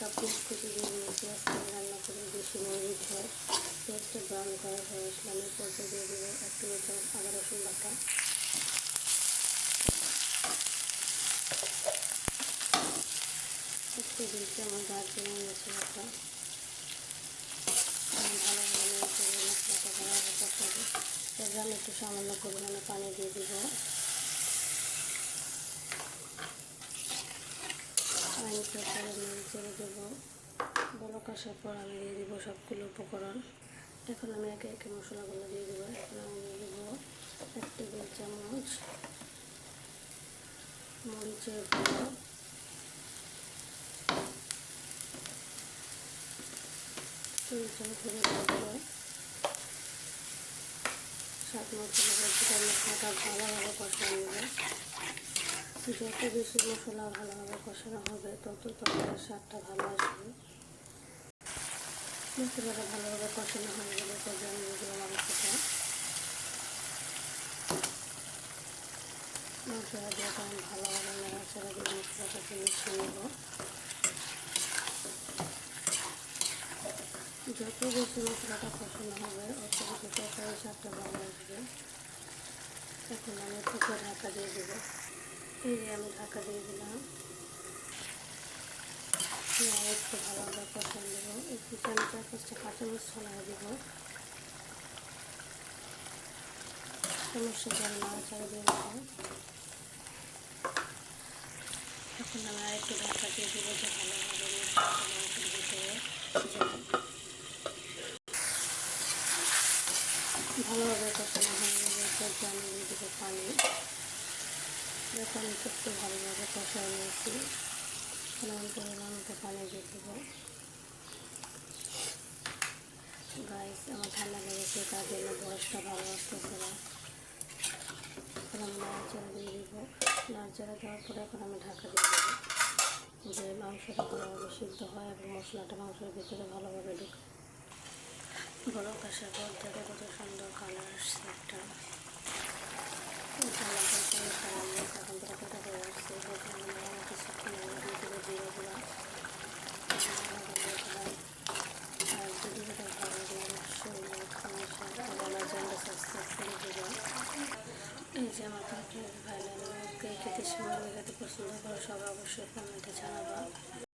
Cup কুচি দিয়ে দিয়েছি আজকে রান্না করে বেশি মরিচ হয় পেঁয়াজটা ব্রাউন করা হয়ে আসলে আমি পর্যায়ে দিয়ে দেবো এক টেবিল চামচ আদা রসুন বাটা। এক টেবিল চামচ দারচিনি মেশে বাটা। ভালোভাবে মশলাটা ভালোভাবে কষাবো এবার একটু সামান্য পরিমাণে পানি দিয়ে দিব। পানি তারপরে আসার পর আমি দিয়ে দিব সবগুলো উপকরণ। এখন আমি একে একে মশলাগুলো দিয়ে দেবো। এখন আমি দেবো এক টেবিল চামচ মরিচের গুঁড়ো। ভালোভাবে কষানো যত বেশি মশলা ভালোভাবে কষানো হবে, তত তরকারির স্বাদটা ভালো আসবে। মশলাটা ভালোভাবে কষানো হয়ে গেলে তবে আমি দেবো মাংসটা মশলা দিয়ে আমি ভালোভাবে নাড়াচাড়া দিয়ে মশলাটাকে মিশিয়ে নেব। যত বেশি মশলাটা কষানো হবে, অত বেশি তরকারির স্বাদটা ভালো আসবে। এখন আমি থেকে ঢাকা দিয়ে দেবো। এই যে আমি ঢাকা দিয়ে দিলাম। একটু ভালোভাবে কষান দেবো একটু পাঁচটা কাঁচামরিচ ছড়াই দেবো এখন আমি আর একটু ঢাকা দিয়ে দেবো যে ভালোভাবে ভালোভাবে কষানো হয়ে দেবো পানি দেখো একটু ভালোভাবে কষাই নিয়েছি পরিমাণ মতো পানি দিয়ে দেবো গাইস আমার ঠান্ডা লেগেছে, তার জন্য বয়সটা ভালো আসতেছে না। এখন আমি নাড়াচাড়া দিয়ে দেবো নাড়াচাড়া দেওয়ার পরে এখন আমি ঢাকা দিয়ে দেবো যে মাংসটা ভালোভাবে সিদ্ধ হয় এবং মশলাটা মাংসের ভিতরে ভালোভাবে ঢুকে। বড় আসার পর দেখো কত সুন্দর কালার আসছে একটা কালার এখন তরকারিটা হয়ে আসছে এবার আমি কিছুক্ষণ দিয়ে দেবো জিরে গুঁড়া আর যদি এটা ভালো লাগে অবশ্যই লাইক কমেন্ট শেয়ার আমার চ্যানেলটা সাবস্ক্রাইব করে দেবো এই যে আমার ভালো লাগে খেতে সময় পছন্দ করো সবাই অবশ্যই কমেন্টে জানাবা।